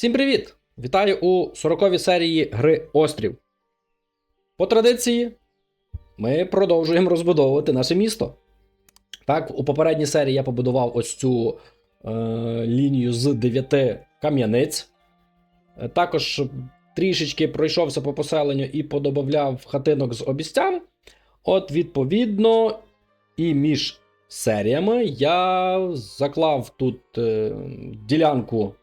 Всім привіт! Вітаю у 40-й серії гри Острів. По традиції, ми продовжуємо розбудовувати наше місто. Так, у попередній серії я побудував ось цю е, лінію з 9 кам'яниць. Е, Також трішечки пройшовся по поселенню і подобавляв хатинок з обіцян. От, відповідно, і між серіями я заклав тут е, ділянку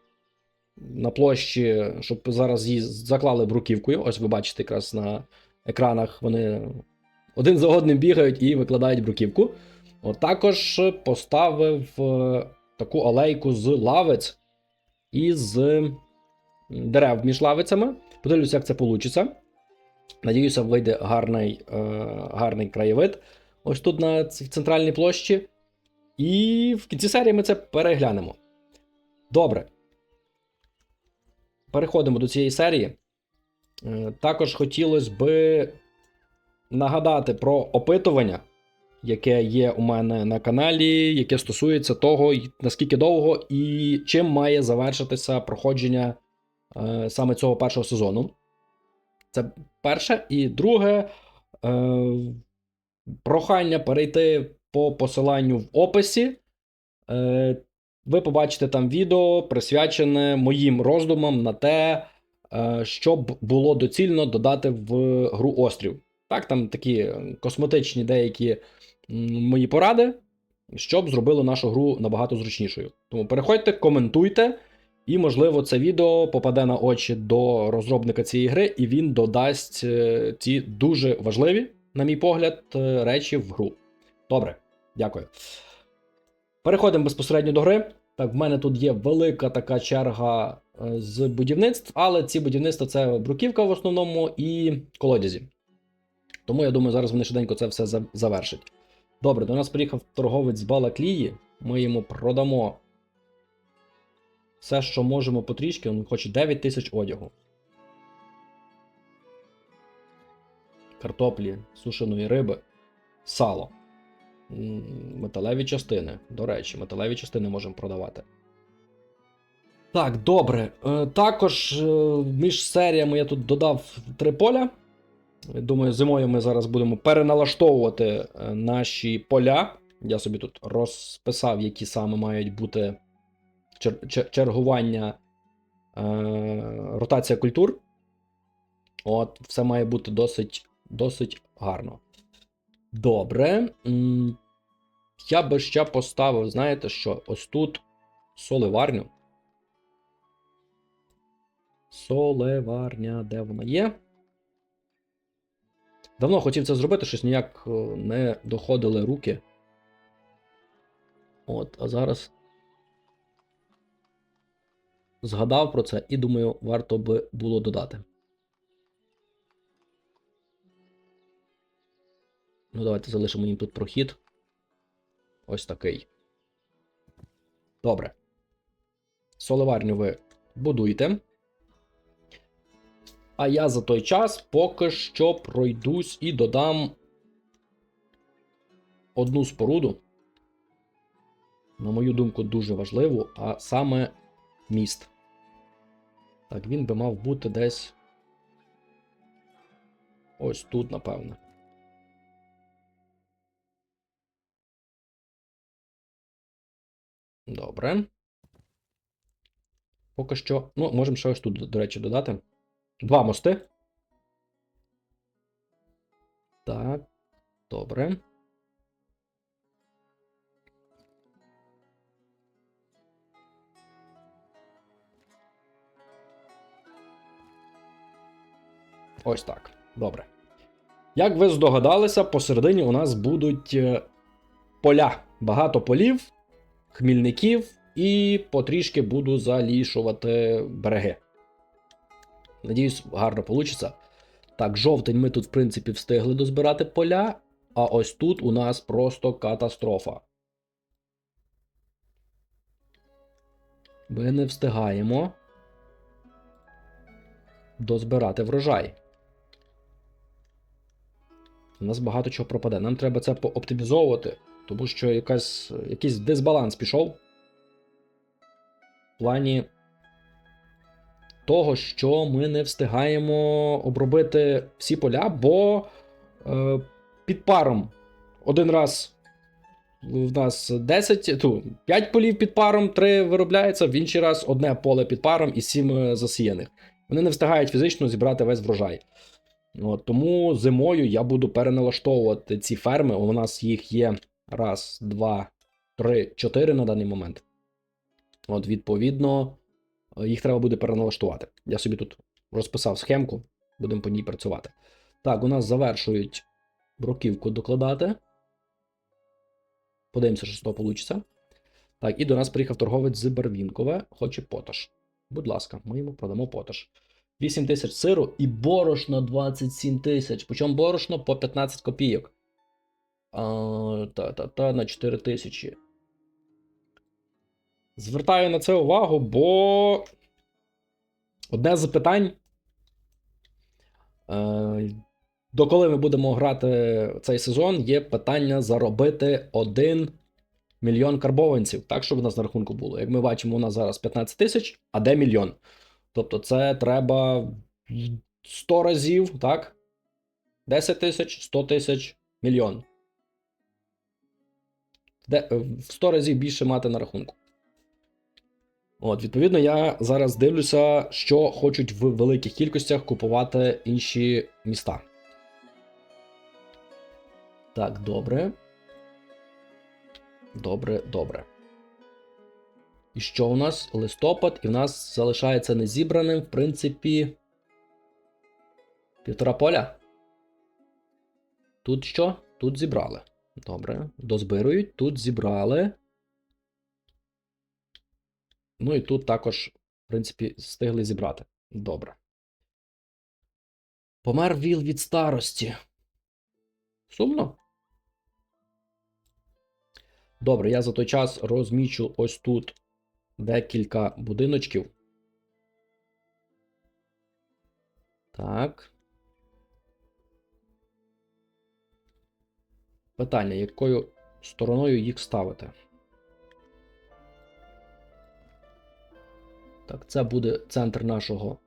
на площі, щоб зараз її заклали бруківкою. Ось ви бачите, якраз на екранах вони один за одним бігають і викладають бруківку. От також поставив е, таку алейку з лавиць і з дерев між лавицями. Подивлюся, як це вийде. Надіюся, вийде гарний, е, гарний краєвид. Ось тут на центральній площі. І в кінці серії ми це переглянемо. Добре. Переходимо до цієї серії. Е, Також хотілося би нагадати про опитування, яке є у мене на каналі, яке стосується того, наскільки довго і чим має завершитися проходження е, саме цього першого сезону. Це перше. І друге, е, прохання перейти по посиланню в описі. Ви побачите там відео, присвячене моїм роздумам на те, е, що б було доцільно додати в гру Острів. Так, там такі е, косметичні деякі мої поради, щоб зробило нашу гру набагато зручнішою. Тому переходьте, коментуйте, і, можливо, це відео попаде на очі до розробника цієї гри, і він додасть е, ці дуже важливі, на мій погляд, речі в гру. Добре, дякую. Переходимо безпосередньо до гри. Так, в мене тут є велика така черга е, з будівництв, але ці будівництва це бруківка в основному і колодязі. Тому я думаю, зараз вони швиденько це все завершать. Добре, до нас приїхав торговець з Балаклії. Ми йому продамо все, що можемо потрішки. Він хоче 9 тисяч одягу. Картоплі, сушеної риби, сало. Металеві частини. До речі, металеві частини можемо продавати. Так, добре. Е, Також е, між серіями я тут додав три поля. Думаю, зимою ми зараз будемо переналаштовувати е, наші поля. Я собі тут розписав, які саме мають бути чер- чер- чергування, ротація культур. От, все має бути досить, досить гарно. Добре. Я би ще поставив, знаєте що, ось тут соливарню. Солеварня, де вона є? Давно хотів це зробити, щось ніяк е, не доходили руки. От, а зараз згадав про це і думаю, варто би було додати. Ну, давайте залишимо їм тут прохід. Ось такий. Добре. Соливарню ви будуйте. А я за той час поки що пройдусь і додам одну споруду. На мою думку, дуже важливу, а саме міст. Так, він би мав бути десь. Ось тут, напевно. Добре. Поки що. Ну, можемо ще ось тут, до речі, додати. Два мости. Так. Добре. Ось так. Добре. Як ви здогадалися, посередині у нас будуть е, поля. Багато полів, хмільників, і потрішки буду залішувати береги. Надіюсь, гарно вийде. Так, жовтень ми тут, в принципі, встигли дозбирати поля, а ось тут у нас просто катастрофа. Ми не встигаємо дозбирати врожай. У нас багато чого пропаде. Нам треба це пооптимізовувати, тому що якась, якийсь дисбаланс пішов. В плані того, що ми не встигаємо обробити всі поля, бо е, під паром один раз в нас 10, ту, 5 полів під паром, 3 виробляється, в інший раз одне поле під паром і 7 засіяних. Вони не встигають фізично зібрати весь врожай. От, тому зимою я буду переналаштовувати ці ферми. У нас їх є раз, два, три, чотири на даний момент. От, відповідно, е, їх треба буде переналаштувати. Я собі тут розписав схемку, будемо по ній працювати. Так, у нас завершують бруківку докладати. Подивимося, що з того вийде. Так, і до нас приїхав торговець з Барвінкове, хоче поташ. Будь ласка, ми йому продамо поташ. 8 тисяч сиру і борошно 27 тисяч. Причому борошно по 15 копійок. Та-та-та на 4 тисячі. Звертаю на це увагу, бо одне з питань. Е, Доколи ми будемо грати цей сезон, є питання заробити 1 мільйон карбованців, так, щоб у нас на рахунку було. Як ми бачимо, у нас зараз 15 тисяч, а де мільйон? Тобто, це треба 100 разів, так? 10 тисяч, 100 тисяч, мільйон. Де, в 100 разів більше мати на рахунку. От, відповідно, я зараз дивлюся, що хочуть в великих кількостях купувати інші міста. Так, добре. Добре, добре. І що у нас? Листопад, і в нас залишається незібраним, в принципі. Півтора поля. Тут що? Тут зібрали. Добре. Дозбирують, тут зібрали. Ну і тут також, в принципі, встигли зібрати. Добре. Помер віл від старості. Сумно? Добре, я за той час розмічу ось тут декілька будиночків. Так. Питання, якою стороною їх ставити? Так, це буде центр нашого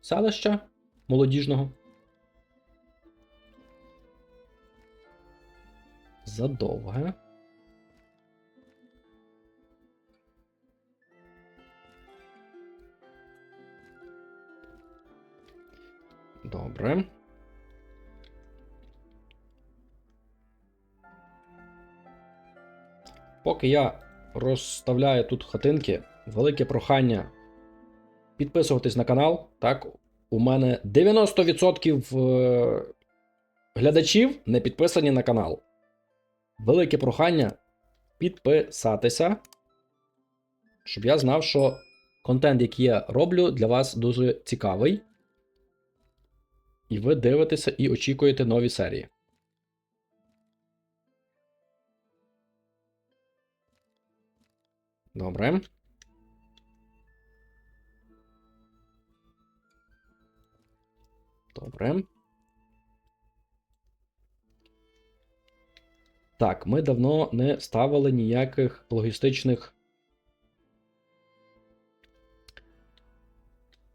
селища молодіжного. Задовге. Добре. Поки я розставляю тут хатинки, велике прохання підписуватись на канал. Так, у мене 90% е, глядачів не підписані на канал. Велике прохання підписатися, щоб я знав, що контент, який я роблю, для вас дуже цікавий. І ви дивитеся і очікуєте нові серії. Добре. Добре. Так, ми давно не ставили ніяких логістичних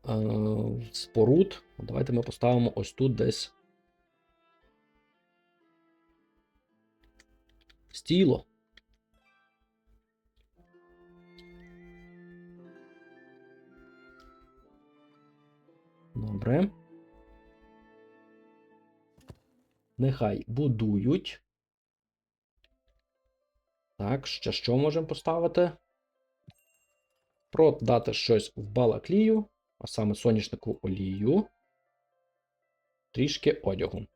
е, споруд. Давайте ми поставимо ось тут десь. Стіло. Добре. Нехай будують. Так, ще що можемо поставити? Продати щось в балаклію, а саме соняшнику олію, трішки одягу.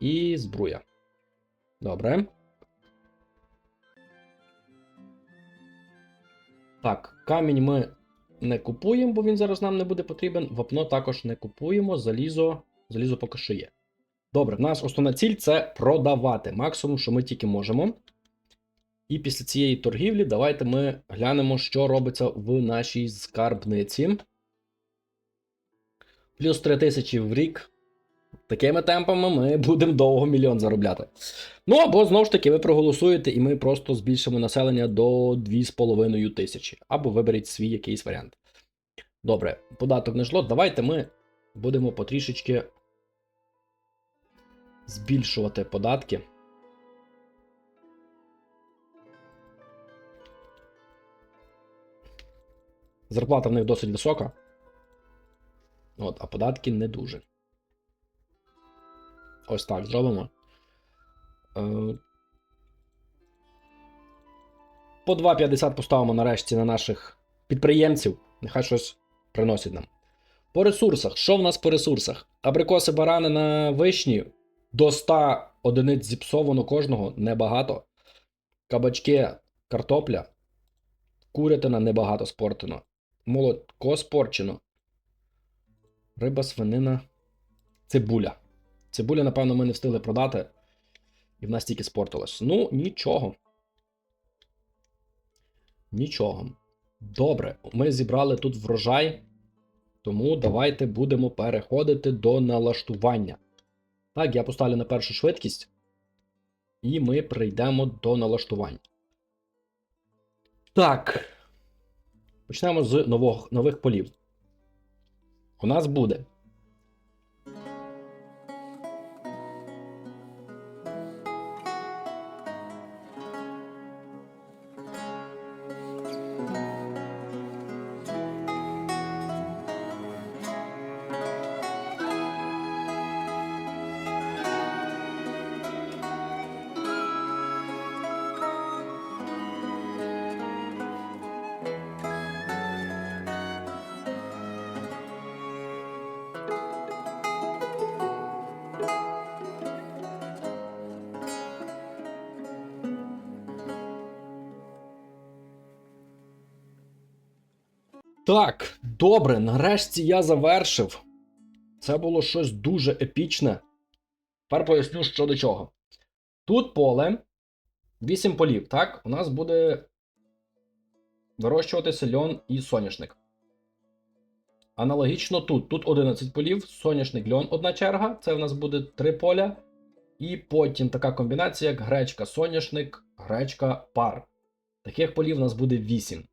І збруя. Добре. Так, камінь ми не купуємо, бо він зараз нам не буде потрібен. Вапно також не купуємо. Залізо, залізо поки що є. Добре, в нас основна ціль це продавати максимум, що ми тільки можемо. І після цієї торгівлі давайте ми глянемо, що робиться в нашій скарбниці. Плюс 3 тисячі в рік. Такими темпами ми будемо довго мільйон заробляти. Ну або знову ж таки ви проголосуєте, і ми просто збільшимо населення до 2,5 тисячі. Або виберіть свій якийсь варіант. Добре, податок не жло. Давайте ми будемо потрішечки збільшувати податки. Зарплата в них досить висока. От, а податки не дуже. Ось так зробимо. Е, По 2,50 поставимо нарешті на наших підприємців. Нехай щось приносять нам. По ресурсах. Що в нас по ресурсах? Абрикоси барани на вишні до 100 одиниць зіпсовано кожного небагато. Кабачки, картопля, курятина небагато спортено. Молоко спорчено. Риба, свинина, цибуля. Цибуля, напевно, ми не встигли продати. І в нас тільки спортилось. Ну, нічого. Нічого. Добре, ми зібрали тут врожай. Тому давайте будемо переходити до налаштування. Так, я поставлю на першу швидкість. І ми прийдемо до налаштування. Так. Почнемо з нового, нових полів. У нас буде. Так, добре, нарешті я завершив. Це було щось дуже епічне. Тепер поясню, що до чого. Тут поле 8 полів, так? У нас буде вирощуватися льон і соняшник. Аналогічно тут. Тут 11 полів, соняшник льон одна черга. Це в нас буде 3 поля. І потім така комбінація, як гречка, соняшник, гречка, пар. Таких полів у нас буде 8.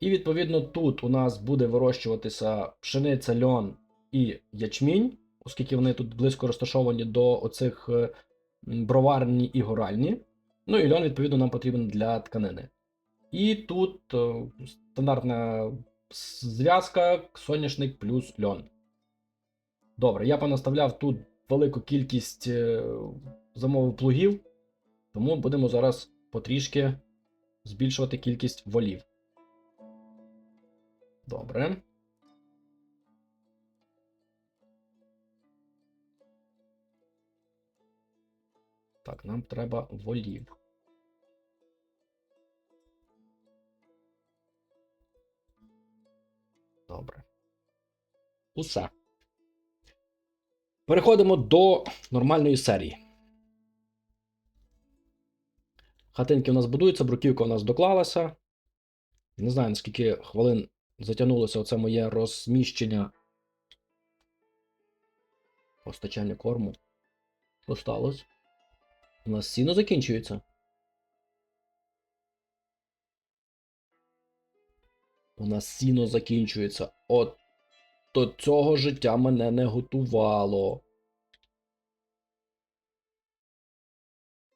І відповідно тут у нас буде вирощуватися пшениця, льон і ячмінь, оскільки вони тут близько розташовані до оцих е, броварні і горальні. Ну і льон, відповідно, нам потрібен для тканини. І тут е, стандартна зв'язка соняшник плюс льон. Добре, я понаставляв тут велику кількість е, замовив плугів, тому будемо зараз потрішки збільшувати кількість волів. Добре. Так, нам треба волів. Добре. Усе. Переходимо до нормальної серії. Хатинки у нас будуються, бруківка у нас доклалася. Не знаю, наскільки хвилин затягнулося оце моє розміщення постачання корму. Що сталося? У нас сіно закінчується. У нас сіно закінчується. От до цього життя мене не готувало.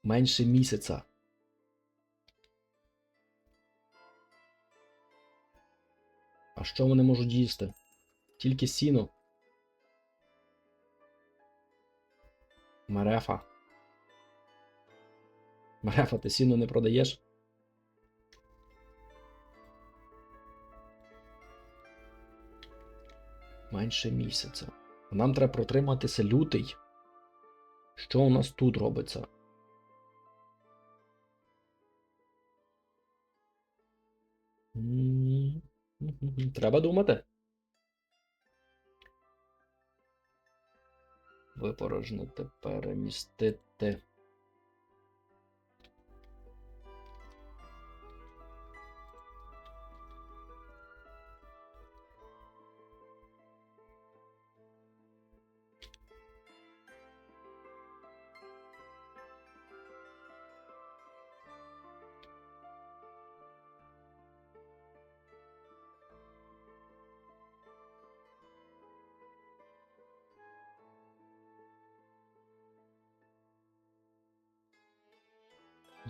Менше місяця. А що вони можуть їсти? Тільки сіно. Мерефа. Мерефа, ти сіно не продаєш? Менше місяця. Нам треба протриматися лютий. Що у нас тут робиться? М, Треба думати. Випорожнити, перемістити.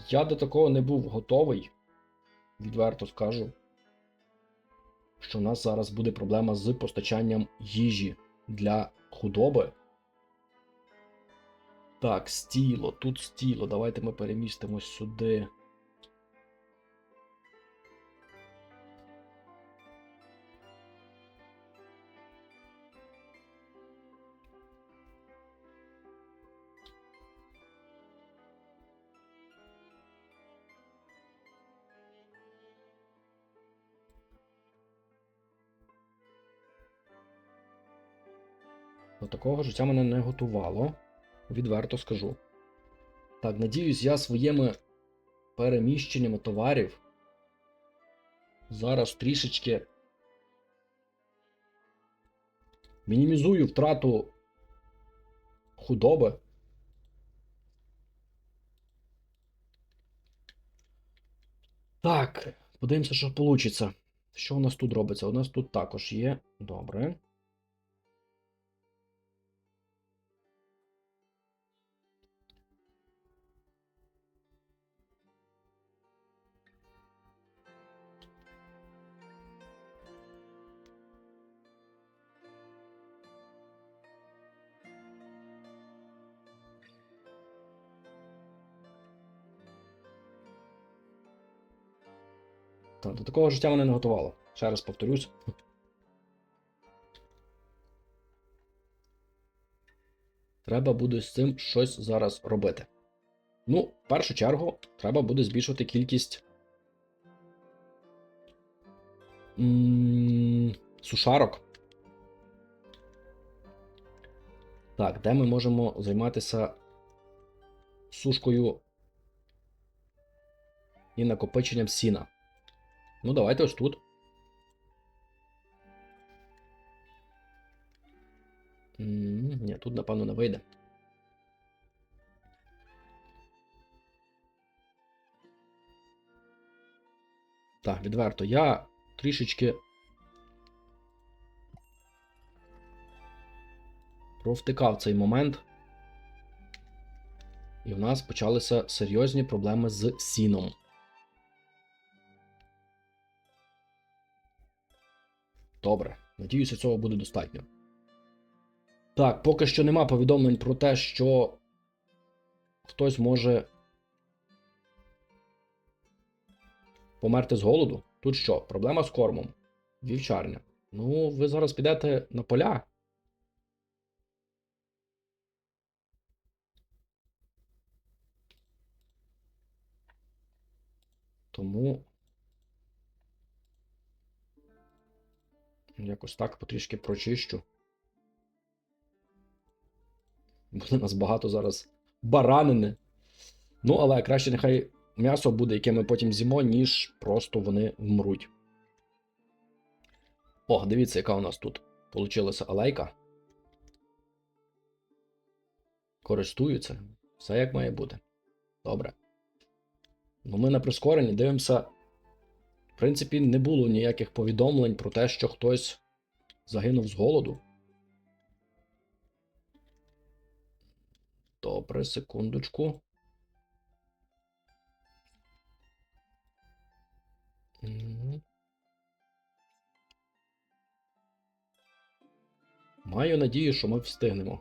Я до такого не був готовий. Відверто скажу. Що у нас зараз буде проблема з постачанням їжі для худоби. Так, стіло, тут стіло. Давайте ми перемістимось сюди. До такого життя мене не готувало. Відверто скажу. Так, надіюсь, я своїми переміщеннями товарів зараз трішечки мінімізую втрату худоби. Так, подивимося, що вийде. Що у нас тут робиться? У нас тут також є. Добре. До такого життя мене не готувало. Ще раз повторюсь. Треба буде з цим щось зараз робити. Ну, в першу чергу, треба буде збільшувати кількість сушарок. Так, де ми можемо займатися сушкою і накопиченням сіна? Ну, давайте ось тут. Ні, тут, напевно, не вийде. Так, відверто, я трішечки провтикав цей момент. І в нас почалися серйозні проблеми з сіном. Добре, надіюся, цього буде достатньо. Так, поки що нема повідомлень про те, що хтось може померти з голоду. Тут що? Проблема з кормом. Вівчарня. Ну, ви зараз підете на поля. Тому. Якось так потрішки прочищу. Буде нас багато зараз баранини. Ну, але краще нехай м'ясо буде, яке ми потім з'їмо, ніж просто вони вмруть. О, дивіться, яка у нас тут получилася алейка. Користуються. Все як має бути. Добре. Ну, ми на прискоренні дивимося. В принципі, не було ніяких повідомлень про те, що хтось загинув з голоду. Добре, секундочку. Маю надію, що ми встигнемо.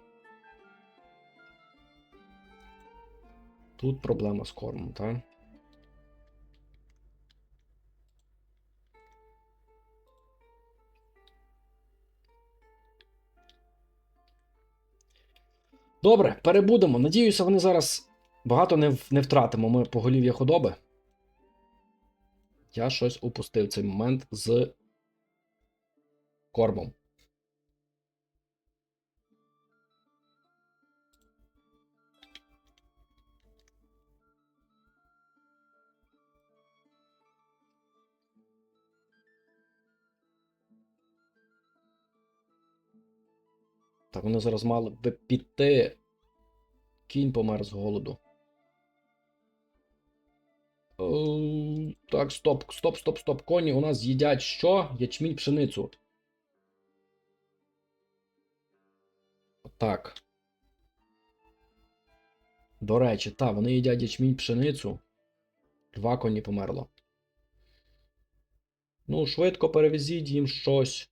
Тут проблема з кормом, так? Добре, перебудемо. Надіюся, вони зараз багато не, не втратимо ми поголів'я худоби. Я щось упустив цей момент з кормом. Так, вони зараз мали би піти. Кінь помер з голоду. Е, Так, стоп, стоп, стоп, стоп. Коні у нас їдять що? Ячмінь пшеницю. Так. До речі, так, вони їдять ячмінь пшеницю. Два коні померло. Ну, швидко перевезіть їм щось.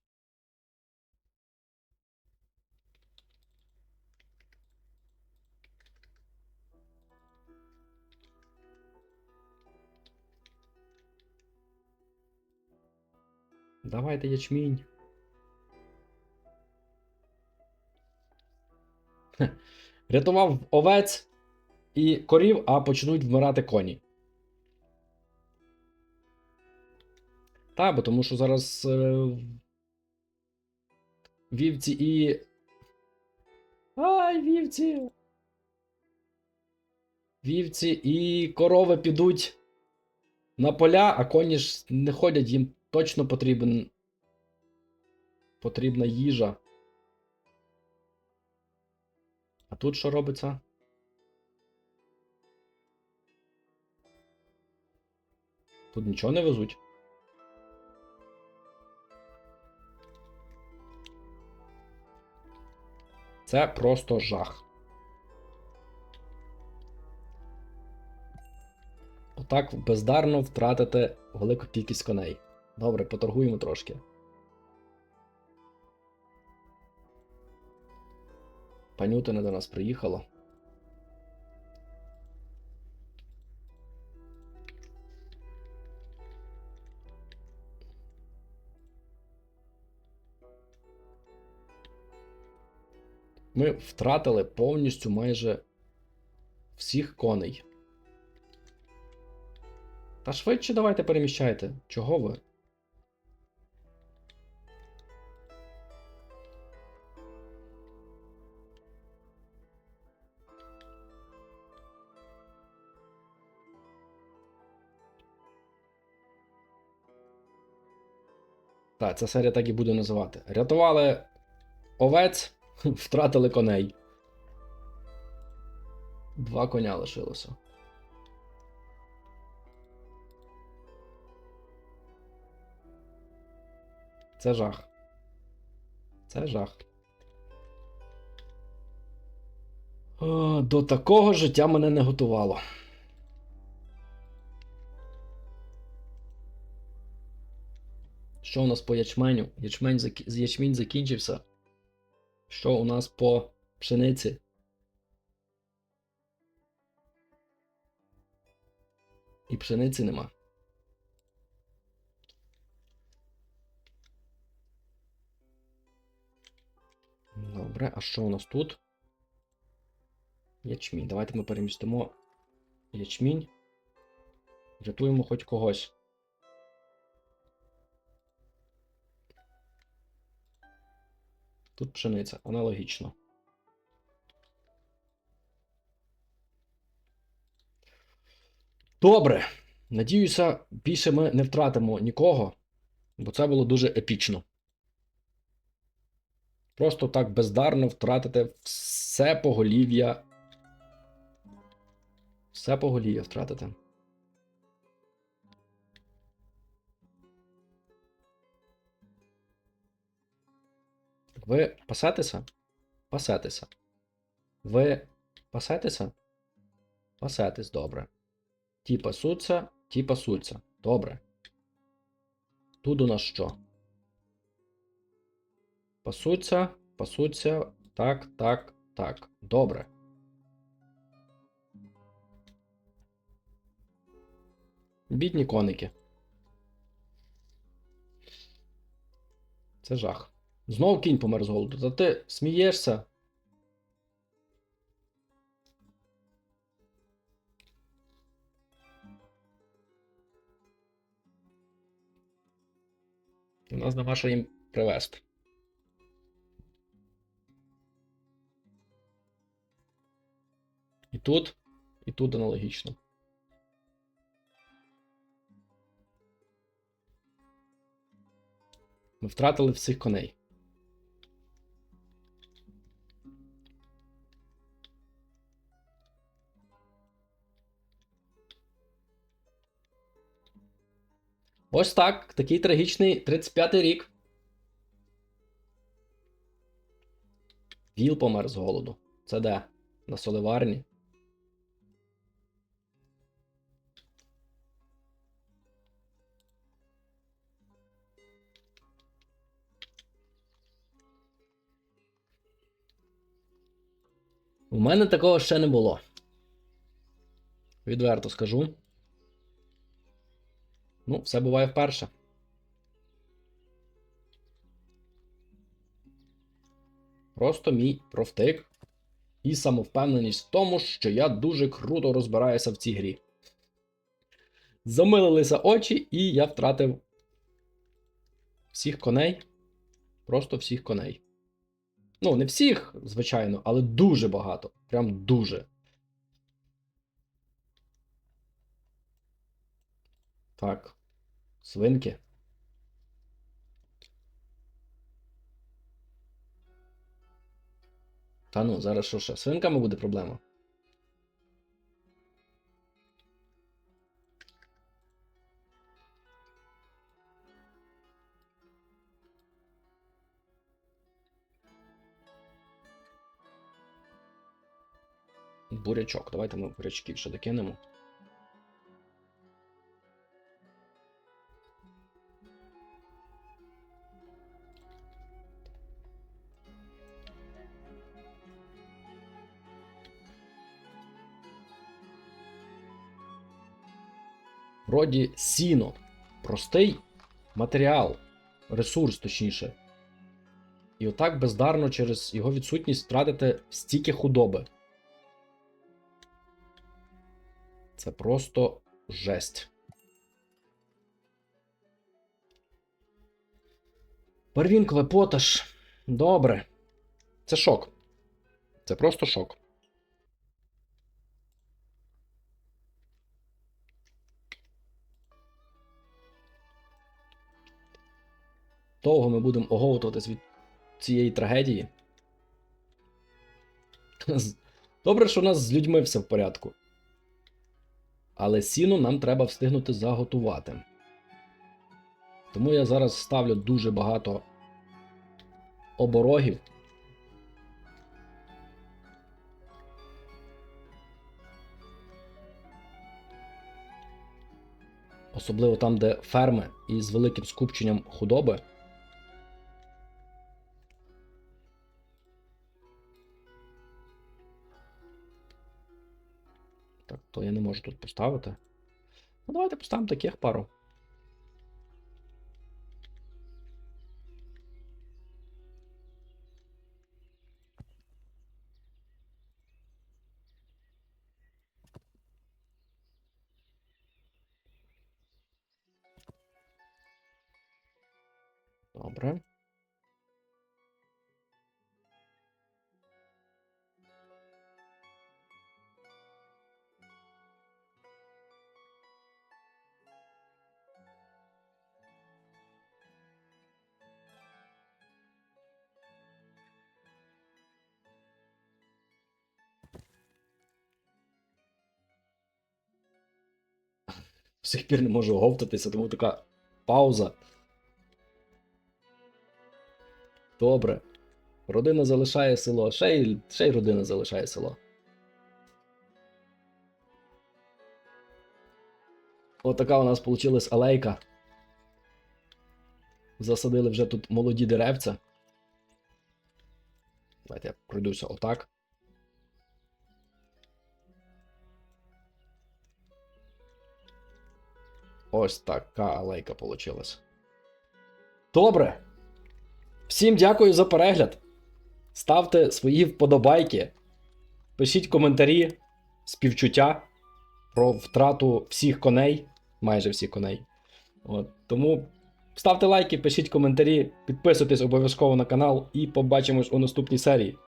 Давайте ячмінь. Рятував овець і корів, а почнуть вмирати коні. Та, бо тому що зараз е, вівці і. Ай, вівці! Вівці і корови підуть на поля, а коні ж не ходять, їм точно потрібен. Потрібна їжа. А тут що робиться? Тут нічого не везуть. Це просто жах. Отак бездарно втратити велику кількість коней. Добре, поторгуємо трошки. Панютина до нас приїхала. Ми втратили повністю майже всіх коней. Та швидше давайте переміщайте. Чого ви? Так, ця серія так і буде називати. Рятували овець, втратили коней. Два коня лишилося. Це жах. Це жах. До такого життя мене не готувало. Що у нас по ячменю? Ячмень, ячмінь закінчився. Що у нас по пшениці? І пшениці нема. Добре, а що у нас тут? Ячмінь. Давайте ми перемістимо ячмінь. Рятуємо хоч когось. Тут пшениця, аналогічно. Добре. Надіюся, більше ми не втратимо нікого, бо це було дуже епічно. Просто так бездарно втратити все поголів'я. Все поголів'я втратити. Ви пасетеся? Пасетеся. Ви пасетеся? Пасетесь, добре. Ті пасуться, ті пасуться. Добре. Тут у нас що? Пасуться, пасуться. Так, так, так. Добре. Бідні коники. Це жах. Знов кінь помер з голоду. Та ти смієшся? У нас нема що їм привезти. І тут, і тут аналогічно. Ми втратили всіх коней. Ось так. Такий трагічний 35-й рік. Віл помер з голоду. Це де? На соливарні. У мене такого ще не було. Відверто скажу. Ну, все буває вперше. Просто мій профтик і самовпевненість в тому, що я дуже круто розбираюся в цій грі. Замилилися очі, і я втратив всіх коней. Просто всіх коней. Ну, не всіх, звичайно, але дуже багато. Прям дуже. Так. Свинки. Та ну, зараз що ще? Свинками буде проблема. Бурячок. Давайте ми бурячків ще докинемо. Вроді сіно. Простий матеріал, ресурс, точніше. І отак бездарно через його відсутність втратити стільки худоби. Це просто жесть. Первінкове поташ. Добре. Це шок. Це просто шок. Довго ми будемо оговтуватись від цієї трагедії. Добре, що у нас з людьми все в порядку. Але сіно нам треба встигнути заготувати. Тому я зараз ставлю дуже багато оборогів. Особливо там, де ферми із великим скупченням худоби. То я не можу тут поставити. Ну, давайте поставимо таких пару. Сих пір не можу оговтатися, тому така пауза. Добре. Родина залишає село. Ще й, ще й родина залишає село. Отака у нас вийшла алейка. Засадили вже тут молоді деревця. Давайте я пройдуся отак. Ось така алейка получилась. Добре. Всім дякую за перегляд. Ставте свої вподобайки. Пишіть коментарі, співчуття про втрату всіх коней, майже всіх коней. От, тому ставте лайки, пишіть коментарі, підписуйтесь обов'язково на канал і побачимось у наступній серії.